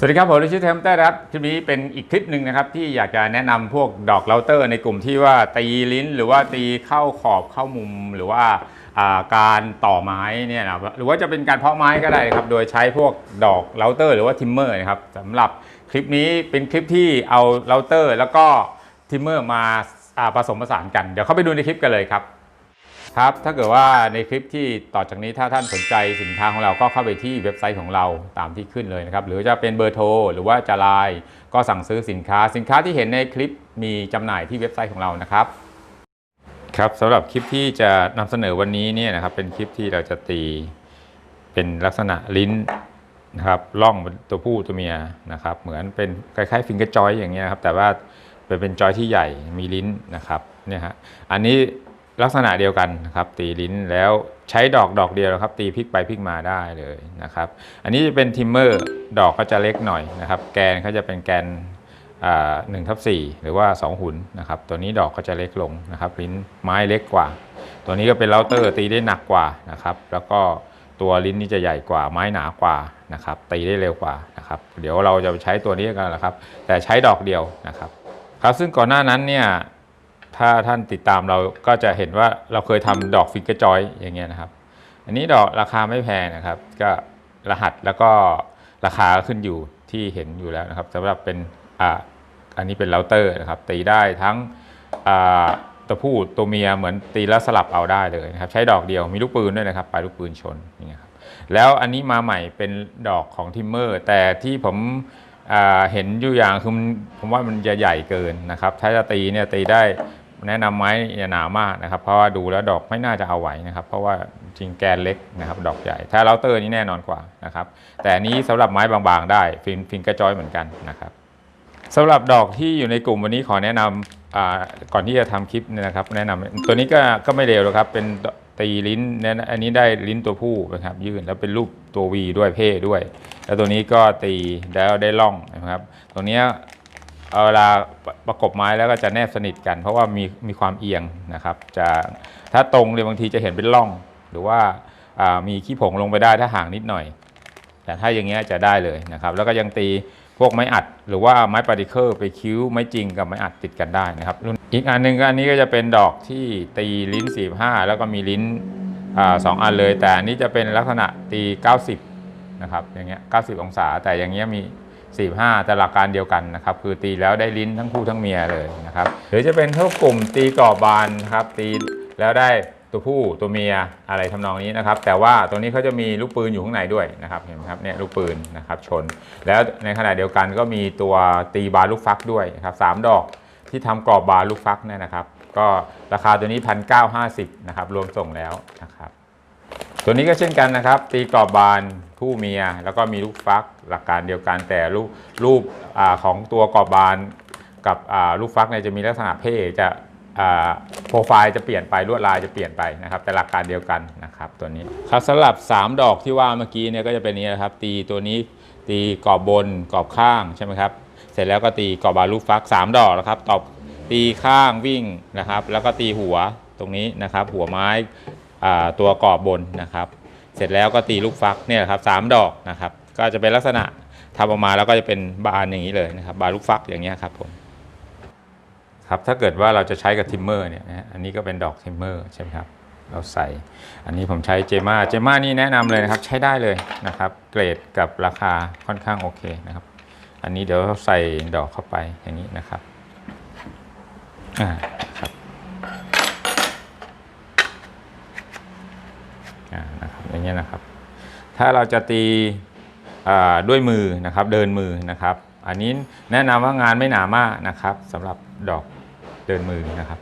สวัสดีครับผมลิชิตเทมเตอร์ครับคลิปนี้เป็นอีกคลิปหนึ่งนะครับที่อยากจะแนะนำพวกดอกเราเตอร์ในกลุ่มที่ว่าตีลิ้น หรือว่าตีเข้าขอบเข้ามุมหรือว่าการต่อไม้เนี่ยนะหรือว่าจะเป็นการเพาะไม้ก็ได้ครับโดยใช้พวกดอกเราเตอร์ หรือว่าทิมเมอร์นะครับสำหรับคลิปนี้เป็นคลิปที่เอาเราเตอร์ แล้วก็ทิมเมอร์มาผสมผสานกัน เดี๋ยวเข้าไปดูในคลิปกันเลยครับ ครับ ถ้าเกิดว่าในคลิปที่ต่อจากนี้ถ้าท่านสนใจสินค้าของเราก็เข้าไปที่เว็บไซต์ของเราตามที่ขึ้นเลยนะครับ หรือจะเป็นเบอร์โทร หรือว่าจะไลน์ก็สั่งซื้อสินค้า สินค้าที่เห็นในคลิปมีจำหน่ายที่เว็บไซต์ของเรานะครับ ครับสำหรับคลิปที่จะนำเสนอวันนี้เนี่ยนะครับ เป็นคลิปที่เราจะตีเป็นลักษณะลิ้นนะครับล่องตัวผู้ตัวเมียนะครับ เหมือนเป็นคล้ายๆฟิงเกอร์จอยอย่างเงี้ยครับ แต่ว่าเป็นเป็นจอยที่ใหญ่มีลิ้นนะครับเนี่ยฮะอันนี้ ลักษณะเดียวกันนะครับตีลิ้นแล้วใช้ดอกดอกเดียวนะครับ ตีพลิกไปพลิกมาได้เลยนะครับ อันนี้จะเป็นทิมเมอร์ดอกก็จะเล็กหน่อยนะครับ แกนเขาจะเป็นแกนหนึ่งทับสี่หรือว่า 2 หุ่นนะครับ ตัวนี้ดอกก็จะเล็กลงนะครับ ลิ้นไม้เล็กกว่า ตัวนี้ก็เป็นเราเตอร์ตีได้หนักกว่านะครับ แล้วก็ตัวลิ้นนี่จะใหญ่กว่าไม้หนากว่านะครับ ตีได้เร็วกว่านะครับ เดี๋ยวเราจะใช้ตัวนี้กันนะครับ แต่ใช้ดอกเดียวนะครับ ครับซึ่งก่อนหน้านั้นเนี่ย ถ้าท่านติดตามเราก็จะเห็นว่าเราเคยทำดอกฟิกเกอร์จอยอย่างเงี้ยนะครับ อันนี้ดอกราคาไม่แพงนะครับ ก็รหัสแล้วก็ราคาขึ้นอยู่ที่เห็นอยู่แล้วนะครับสำหรับเป็นอ่าอันนี้เป็นเราเตอร์นะครับ ตีได้ทั้งอ่าตัวผู้ตัวเมียเหมือนตีแล้วสลับเอาได้เลยนะครับ ใช้ดอกเดียวมีลูกปืนด้วยนะครับปลายลูกปืนชนอย่างเงี้ยครับแล้วอันนี้มาใหม่เป็นดอกของทิมเมอร์ แต่ที่ผมอ่าเห็นอยู่อย่างคือผมว่ามันจะใหญ่เกินนะครับ ถ้าจะตีเนี่ยตีได้ แนะนำไม้อย่าหนามากนะครับ เพราะว่าดูแล้วดอกไม่น่าจะเอาไหวนะครับ เพราะว่าจริงแกนเล็กนะครับ ดอกใหญ่ ถ้าเราเตอร์นี่แน่นอนกว่านะครับ แต่นี้สำหรับไม้บางๆ ได้ฟินฟินกระจอยเหมือนกันนะครับสำหรับดอกที่อยู่ในกลุ่มวันนี้ขอแนะนำอ่าก่อนที่จะทำคลิปนะครับ แนะนำตัวนี้ก็ก็ไม่เร็วหรอกครับ เป็นตีลิ้นเนี่ยอันนี้ได้ลิ้นตัวผู้นะครับ ยื่นแล้วเป็นรูปตัววีด้วยเพ่ด้วย แล้วตัวนี้ก็ตีแล้วได้ล่องนะครับตัวนี้ เอาเวลาประกบไม้แล้วก็จะแนบสนิทกัน เพราะว่ามีมีความเอียงนะครับ จะถ้าตรงเลยบางทีจะเห็นเป็นร่อง หรือว่าามีขี้ผงลงไปได้ถ้าห่างนิดหน่อย แต่ถ้าอย่างเงี้ยจะได้เลยนะครับ แล้วก็ยังตีพวกไม้อัด หรือว่าไม้ปาริเคิลไปคิ้วไม้จริงกับไม้อัดติดกันได้นะครับอีกอันหนึงก็อันนี้ก็จะเป็นดอกที่ตีลิ้น 45 แล้วก็มีลิ้นอสองอันเลย แต่อันนี้จะเป็นลักษณะตี 90นะครับอย่างเงี้ย90 องศา แต่อย่างเงี้ยมี 45 แต่หลักการเดียวกันนะครับ คือตีแล้วได้ลิ้นทั้งคู่ทั้งเมียเลยนะครับ หรือจะเป็นพวกกลุ่มตีกรอบบานนะครับ ตีแล้วได้ตัวผู้ตัวเมียอะไรทำนองนี้นะครับ แต่ว่าตัวนี้เขาจะมีลูกปืนอยู่ข้างในด้วยนะครับเห็นไหมครับเนี่ยลูกปืนนะครับชน แล้วในขณะเดียวกันก็มีตัวตีบาลูกฟักด้วยนะครับสามดอกที่ทำกรอบบาลูกฟักเนี่ยนะครับ ก็ราคาตัวนี้พันเก้าห้าสิบนะครับรวมส่งแล้วนะครับ ตัวนี้ก็เช่นกันนะครับ ตีกรอบบานผู้เมีย แล้วก็มีลูกฟักหลักการเดียวกันแต่รูปรูปอของตัวกรอบบานกับลูกฟักเนี่ยจะมีลักษณะเพ่จะโปรไฟล์จะเปลี่ยนไปลวดลายจะเปลี่ยนไปนะครับ แต่หลักการเดียวกันนะครับตัวนี้ครับสำหรับ 3 ดอกที่ว่าเมื่อกี้เนี่ยก็จะเป็นนี้นะครับ ตีตัวนี้ตีกรอบบนกรอบข้างใช่ไหมครับ เสร็จแล้วก็ตีกรอบบานลูกฟัก 3 ดอกนะครับตอบตีข้างวิ่งนะครับ แล้วก็ตีหัวตรงนี้นะครับ หัวไม้ ตัวกรอบบนนะครับ เสร็จแล้วก็ตีลูกฟักเนี่ยครับสามดอกนะครับ ก็จะเป็นลักษณะทำออกมาแล้วก็จะเป็นบานอย่างนี้เลยนะครับ บานลูกฟักอย่างเงี้ครับผมครับถ้าเกิดว่าเราจะใช้กับทิมเมอร์เนี่ยอันนี้ก็เป็นดอกทิมเมอร์ใช่ไหมครับเราใส่ อันนี้ผมใช้เจม่าเจม่านี่แนะนำเลยนะครับ ใช้ได้เลยนะครับ เกรดกับราคาค่อนข้างโอเคนะครับ อันนี้เดี๋ยวใส่ดอกเข้าไปอย่างนี้นะครับอ่าครับ อย่างเงี้ยนะครับ ถ้าเราจะตีด้วยมือนะครับเดินมือนะครับ อันนี้แนะนำว่างานไม่หนามากนะครับสำหรับดอกเดินมือนะครับ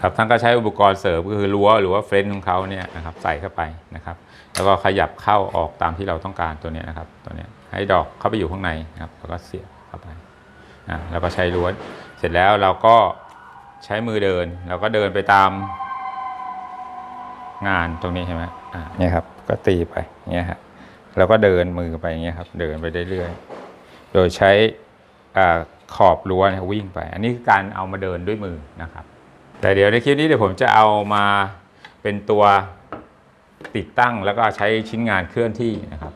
ครับท่านก็ใช้อุปกรณ์เสริมก็คือรั้วหรือว่าเฟรนของเขาเนี่ยนะครับใส่เข้าไปนะครับ แล้วก็ขยับเข้าออกตามที่เราต้องการตัวนี้นะครับตัวนี้ให้ดอกเข้าไปอยู่ข้างในนะครับแล้วก็เสียบเข้าไปอ่าแล้วก็ใช้รั้วเสร็จแล้วเราก็ใช้มือเดินเราก็เดินไปตามงานตรงนี้ใช่ไหม เนี่ยครับก็ตีไปอย่างเงี้ยฮะแล้วก็เดินมือไปอย่างเงี้ยครับเดินไปเรื่อยๆโดยใช้ขอบรั้วเนี่ยวิ่งไป อันนี้คือการเอามาเดินด้วยมือนะครับ แต่เดี๋ยวในคลิปนี้เดี๋ยวผมจะเอามาเป็นตัวติดตั้งแล้วก็ใช้ชิ้นงานเคลื่อนที่นะครับ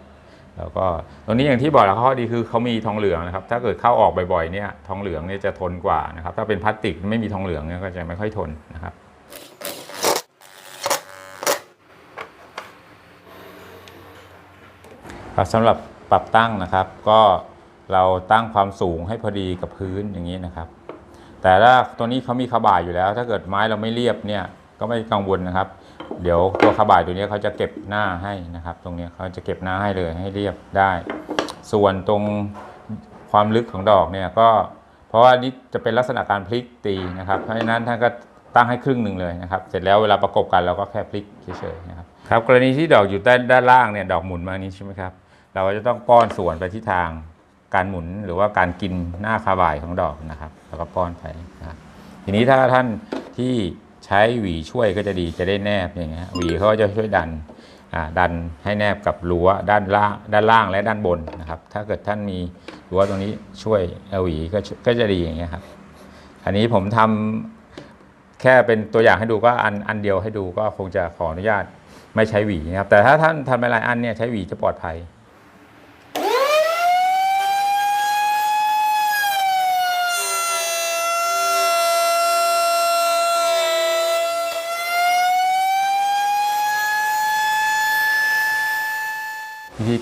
แล้วก็ตรงนี้อย่างที่บอกแล้วข้อดีคือเขามีทองเหลืองนะครับ ถ้าเกิดเข้าออกบ่อยๆเนี่ยทองเหลืองเนี่ยจะทนกว่านะครับ ถ้าเป็นพลาสติกไม่มีทองเหลืองเนี่ยก็จะไม่ค่อยทนนะครับ ครับสำหรับปรับตั้งนะครับ ก็เราตั้งความสูงให้พอดีกับพื้นอย่างนี้นะครับ แต่ถ้าตัวนี้เขามีขบ่ายอยู่แล้ว ถ้าเกิดไม้เราไม่เรียบเนี่ยก็ไม่กังวลนะครับ เดี๋ยวตัวขบ่ายตัวนี้เขาจะเก็บหน้าให้นะครับ ตรงนี้เขาจะเก็บหน้าให้เลยให้เรียบได้ ส่วนตรงความลึกของดอกเนี่ยก็เพราะว่านี่จะเป็นลักษณะการพลิกตีนะครับ เพราะฉะนั้นท่านก็ตั้งให้ครึ่งหนึ่งเลยนะครับ เสร็จแล้วเวลาประกบกันเราก็แค่พลิกเฉยๆนะครับครับกรณีที่ดอกอยู่ด้านด้านล่างเนี่ยดอกหมุนมานี้ใช่ไหมครับ เราจะต้องป้อนส่วนไปที่ทางการหมุนหรือว่าการกินหน้าคาบ่ายของดอกนะครับ แล้วก็ป้อนไปนะครับทีนี้ถ้าท่านที่ใช้หวีช่วยก็จะดีจะได้แนบอย่างเงี้ยหวีเขาจะช่วยดันอ่าดันให้แนบกับรั้วด้านล่างด้านล่างและด้านบนนะครับ ถ้าเกิดท่านมีรั้วตรงนี้ช่วยเอาหวีก็ก็จะดีอย่างเงี้ยครับ อันนี้ผมทำแค่เป็นตัวอย่างให้ดูก็อันอันเดียวให้ดูก็คงจะขออนุญาตไม่ใช้หวีนะครับแต่ถ้าท่านทำหลายอันเนี่ยใช้หวีจะปลอดภัย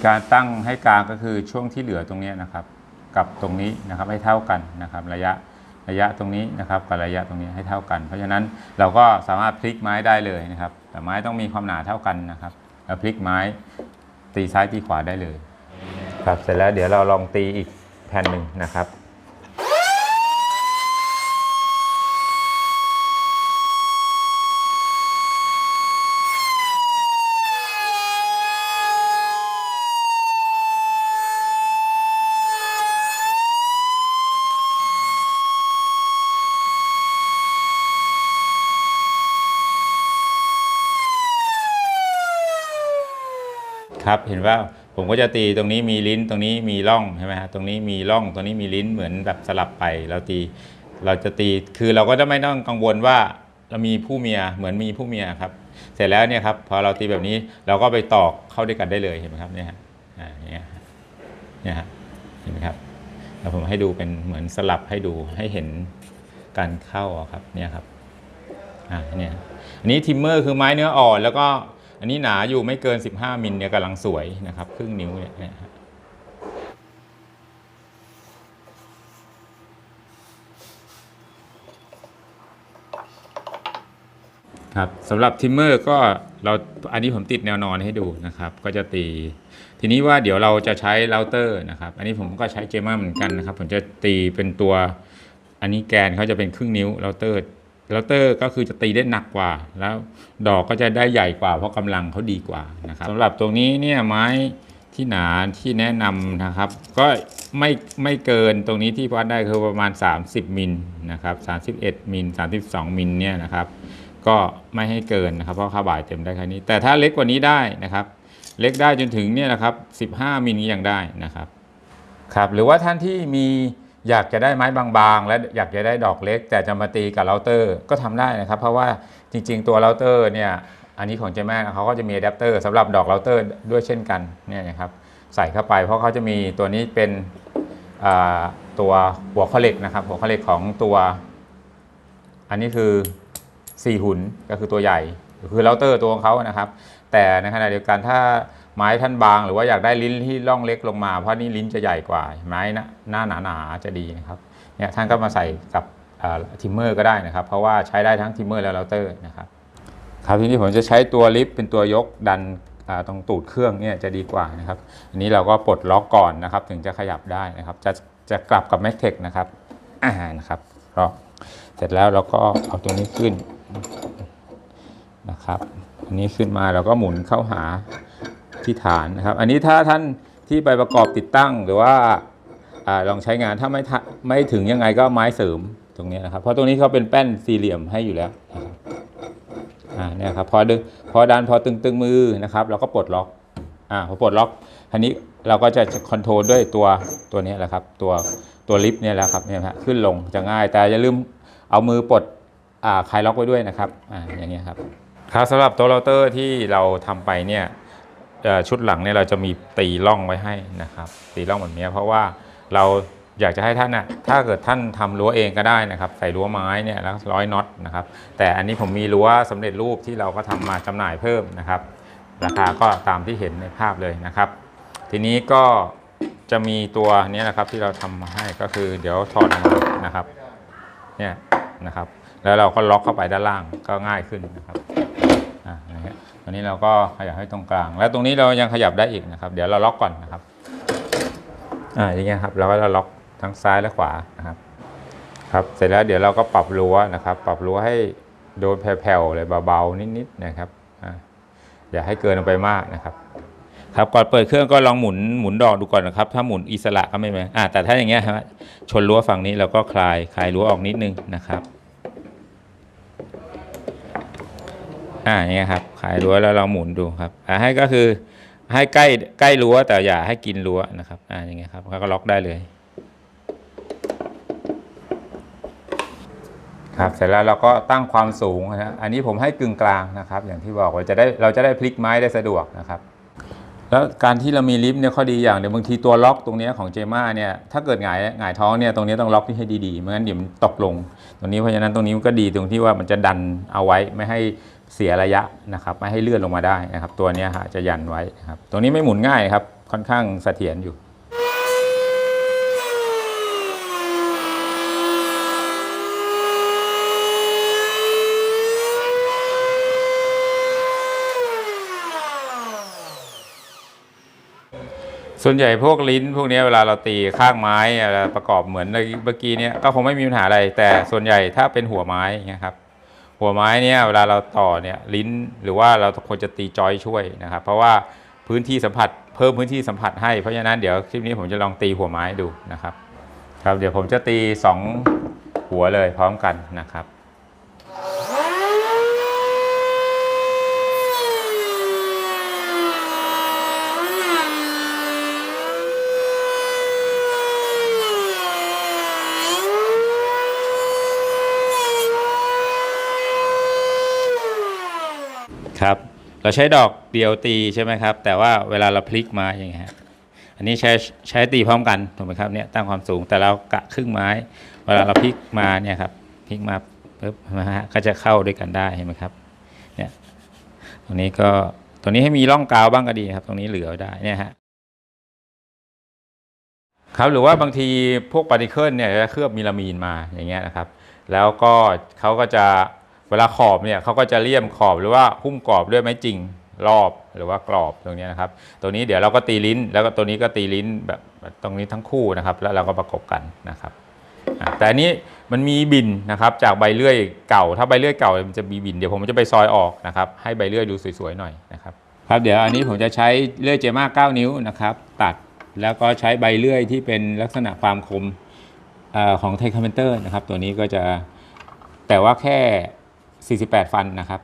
การตั้งให้กลางก็คือช่วงที่เหลือตรงนี้นะครับ กับตรงนี้นะครับให้เท่ากันนะครับ ระยะระยะตรงนี้นะครับกับระยะตรงนี้ให้เท่ากัน เพราะฉะนั้นเราก็สามารถพลิกไม้ได้เลยนะครับ แต่ไม้ต้องมีความหนาเท่ากันนะครับแล้วพลิกไม้ตีซ้ายตีขวาได้เลย ครับเสร็จแล้วเดี๋ยวเราลองตีอีกแผ่นหนึ่งนะครับ ครับ เห็นว่าผมก็จะตีตรงนี้มีลิ้นตรงนี้มีร่องใช่ไหมฮะตรงนี้มีร่องตรงนี้มีลิ้นเหมือนแบบสลับไปเราตี เราจะตีคือเราก็จะไม่ต้องกังวลว่าเรามีผู้เมียเหมือนมีผู้เมียครับ เสร็จแล้วเนี่ยครับพอเราตีแบบนี้เราก็ไปตอกเข้าด้วยกันได้เลยเห็นไหมครับเนี่ยฮะอ่าอย่างเงี้ยเนี่ยฮะเห็นไหมครับแล้วผมให้ดูเป็นเหมือนสลับให้ดูให้เห็นการเข้าครับเนี่ยครับอ่าเนี่ยอันนี้ทิมเมอร์คือไม้เนื้ออ่อนแล้วก็ อันนี้หนาอยู่ไม่เกิน 15 มิลเนี่ยกำลังสวยนะครับ ครึ่งนิ้วเนี่ยครับสำหรับทิมเมอร์ก็เราอันนี้ผมติดแนวนอนให้ดูนะครับ ก็จะตี ทีนี้ว่าเดี๋ยวเราจะใช้เราเตอร์นะครับ อันนี้ผมก็ใช้เจมาเหมือนกันนะครับ ผมจะตีเป็นตัว อันนี้แกนเขาจะเป็นครึ่งนิ้วเราเตอร์ เราเตอร์ก็คือจะตีได้หนักกว่า แล้วดอกก็จะได้ใหญ่กว่า เพราะกำลังเขาดีกว่านะครับสำหรับตรงนี้เนี่ยไม้ที่หนาที่แนะนำนะครับ ก็ไม่ไม่เกินตรงนี้ที่วัดได้คือประมาณ 30มิลนะครับ31มิล32มิลเนี่ยนะครับก็ไม่ให้เกินนะครับเพราะค่าบ่ายเต็มได้แค่นี้ แต่ถ้าเล็กกว่านี้ได้นะครับ เล็กได้จนถึงเนี่ยนะครับ 15มิลยังได้นะครับครับ หรือว่าท่านที่มี อยากจะได้ไม้บางๆ และอยากจะได้ดอกเล็ก แต่จะมาตีกับเราเตอร์ก็ทำได้นะครับ เพราะว่าจริง ๆ ตัวเราเตอร์เนี่ยอันนี้ของเจแม่เขาก็จะมีอะแดปเตอร์สำหรับดอกเราเตอร์ด้วยเช่นกันเนี่ยนะครับใส่เข้าไป เพราะเขาจะมีตัวนี้เป็นตัวหัวข้อเหล็กนะครับหัวข้อเหล็กของตัว อันนี้คือ 4 หุ่นก็คือตัวใหญ่ คือเราเตอร์ตัวของเขานะครับ แต่ในขณะเดียวกันถ้า ไม้ท่านบางหรือว่าอยากได้ลิ้นที่ร่องเล็กลงมา เพราะนี่ลิ้นจะใหญ่กว่าไม้หน้าหน้าหนาๆจะดีนะครับเนี่ยท่านก็มาใส่กับทิมเมอร์ก็ได้นะครับ เพราะว่าใช้ได้ทั้งทิมเมอร์และเราเตอร์นะครับครับทีนี้ผมจะใช้ตัวลิฟต์เป็นตัวยกดันตรงตูดเครื่องเนี่ยจะดีกว่านะครับ อันนี้เราก็ปลดล็อกก่อนนะครับ ถึงจะขยับได้นะครับ จะจะกลับกับแม็กเทคนะครับอ่านะครับล็อเสร็จแล้วเราก็เอาตัวนี้ขึ้นนะครับ อันนี้ขึ้นมาเราก็หมุนเข้าหา ที่ฐานนะครับ อันนี้ถ้าท่านที่ไปประกอบติดตั้งหรือว่าอลองใช้งานถ้าไม่ไม่ถึงยังไงก็ไม้เสริมตรงนี้นะครับ เพราะตรงนี้เขาเป็นแป้นสี่เหลี่ยมให้อยู่แล้วอ่าเนี่ยครับพอดึงพอดันพอตึงตึงมือนะครับเราก็ปลดล็อกอ่าพอปลดล็อกอันนี้เราก็จะคอนโทรลด้วยตัวตัวนี้แหละครับ ตัวตัวลิฟต์เนี่ยแหละครับเนี่ยฮะขึ้นลงจะง่าย แต่อย่าลืมเอามือปลดอ่าคลายล็อกไว้ด้วยนะครับอ่าอย่างเงี้ยครับครับสำหรับตัวเราเตอร์ที่เราทำไปเนี่ย ชุดหลังเนี่ยเราจะมีตีร่องไว้ให้นะครับ ตีร่องแบบนี้เพราะว่าเราอยากจะให้ท่านน่ะถ้าเกิดท่านทำรั้วเองก็ได้นะครับ ใส่รั้วไม้เนี่ยแล้วร้อยน็อตนะครับ แต่อันนี้ผมมีรั้วสำเร็จรูปที่เราก็ทำมาจำหน่ายเพิ่มนะครับ ราคาก็ตามที่เห็นในภาพเลยนะครับ ทีนี้ก็จะมีตัวนี้นะครับที่เราทำมาให้ก็คือ เดี๋ยวถอดออกมานะครับเนี่ยนะครับ แล้วเราก็ล็อกเข้าไปด้านล่างก็ง่ายขึ้นนะครับอ่านะฮะ ตอนนี้เราก็ขยับให้ตรงกลาง แล้วตรงนี้เรายังขยับได้อีกนะครับ เดี๋ยวเราล็อกก่อนนะครับอ่าอย่างเงี้ยครับเราก็จะล็อกทั้งซ้ายและขวานะครับ ครับเสร็จแล้วเดี๋ยวเราก็ปรับรั้วนะครับ ปรับรั้วให้โดนแผ่วๆเลยเบาๆนิดๆนะครับอ่าอย่าให้เกินไปมากนะครับครับก่อนเปิดเครื่องก็ลองหมุนหมุนดอกดูก่อนนะครับ ถ้าหมุนอิสระก็ไม่เป็นอ่าแต่ถ้าอย่างเงี้ยฮะชนรั้วฝั่งนี้เราก็คลายคลายรั้วออกนิดนึงนะครับ อ่าอย่างเงี้ยครับคลายรั้วแล้วเราหมุนดูครับอ่าให้ก็คือให้ใกล้ใกล้รั้วแต่อย่าให้กินรั้วนะครับอ่าอย่างเงี้ยครับแล้วก็ล็อกได้เลย ครับเสร็จแล้วเราก็ตั้งความสูงนะอันนี้ผมให้กึ่งกลางนะครับ อย่างที่บอกเราจะได้เราจะได้พลิกไม้ได้สะดวกนะครับแล้วการที่เรามีลิฟต์เนี่ยข้อดีอย่างเดี๋ยวบางทีตัวล็อกตรงนี้ของเจม่าเนี่ยถ้าเกิดหงายหงายท้องเนี่ยตรงนี้ต้องล็อกที่ให้ดีๆไม่งั้นเดี๋ยวมันตกลง ตรงนี้เพราะฉะนั้นตรงนี้มันก็ดีตรงที่ว่ามันจะดันเอาไว้ไม่ให้ เสียระยะนะครับไม่ให้เลื่อนลงมาได้นะครับ ตัวนี้ฮะจะยันไว้นะครับตรงนี้ไม่หมุนง่ายครับค่อนข้างเสถียรอยู่ส่วนใหญ่พวกลิ้นพวกนี้เวลาเราตีข้างไม้ประกอบเหมือนในเมื่อกี้เนี่ยก็คงไม่มีปัญหาอะไร แต่ส่วนใหญ่ถ้าเป็นหัวไม้อย่างเงี้ยครับ หัวไม้เนี่ยเวลาเราต่อเนี่ยลิ้นหรือว่าเราควรจะตีจอยช่วยนะครับ เพราะว่าพื้นที่สัมผัสเพิ่มพื้นที่สัมผัสให้เพราะฉะนั้นเดี๋ยวคลิปนี้ผมจะลองตีหัวไม้ดูนะครับ ครับเดี๋ยวผมจะตีสองหัวเลยพร้อมกันนะครับ ครับ เราใช้ดอกเดียวตีใช่ไหมครับ แต่ว่าเวลาเราพลิกมาอย่างเงี้ยอันนี้ใช้ใช้ตีพร้อมกันถูกไหมครับเนี่ยตั้งความสูงแต่เรากะครึ่งไม้ เวลาเราพลิกมาเนี่ยครับพลิกมาปุ๊บนะฮะก็จะเข้าด้วยกันได้เห็นไหมครับเนี่ยตรงนี้ก็ตรงนี้ให้มีร่องกาวบ้างก็ดีครับ ตรงนี้เหลือได้เนี่ยฮะครับหรือว่าบางทีพวกปาร์ติเคิลเนี่ยจะเคลือบมีลามีนมาอย่างเงี้ยนะครับ แล้วก็เขาก็จะ วลาขอบเนี่ยเขาก็จะเลี่ยมขอบหรือว่าหุ้มกรอบด้วยไม้จริงรอบหรือว่ากรอบตรงนี้นะครับ ตัวนี้เดี๋ยวเราก็ตีลิ้น แล้วก็ตัวนี้ก็ตีลิ้นแบบตรงนี้ทั้งคู่นะครับ แล้วเราก็ประกบกันนะครับแต่อันนี้มันมีบินนะครับจากใบเลื่อยเก่า ถ้าใบเลื่อยเก่ามันจะมีบินเดี๋ยวผมจะไปซอยออกนะครับ ให้ใบเลื่อยดูสวยๆหน่อยนะครับครับเดี๋ยวอันนี้ผมจะใช้เลื่อยเจม่า9 นิ้วนะครับ ตัดแล้วก็ใช้ใบเลื่อยที่เป็นลักษณะความคมอของไทคาเมนเตอร์นะครับ ตัวนี้ก็จะแต่ว่าแค่ 48 ฟันนะครับ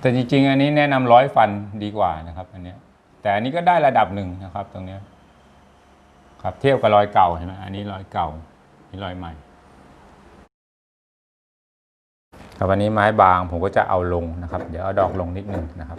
แต่จริงๆ อันนี้แนะนำร้อยฟันดีกว่านะครับอันเนี้ยแต่อันนี้ก็ได้ระดับหนึ่งนะครับตรงเนี้ยครับเทียบกับรอยเก่าเห็นไหมอันนี้รอยเก่านี่รอยใหม่ ครับวันนี้ไม้บางผมก็จะเอาลงนะครับ เดี๋ยวเอาดอกลงนิดนึงนะครับ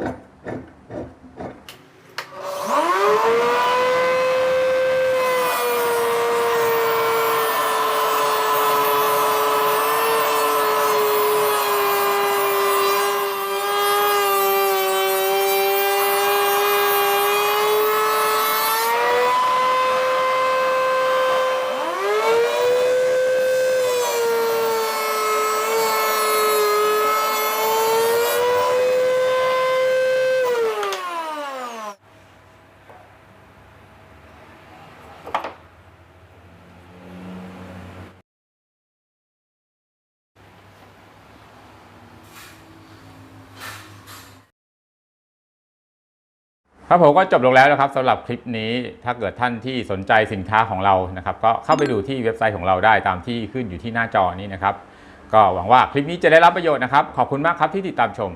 ครับผมก็จบลงแล้วนะครับสำหรับคลิปนี้ถ้าเกิดท่านที่สนใจสินค้าของเรานะครับ ก็เข้าไปดูที่เว็บไซต์ของเราได้ตามที่ขึ้นอยู่ที่หน้าจอนี้นะครับ ก็หวังว่าคลิปนี้จะได้รับประโยชน์นะครับ ขอบคุณมากครับที่ติดตามชม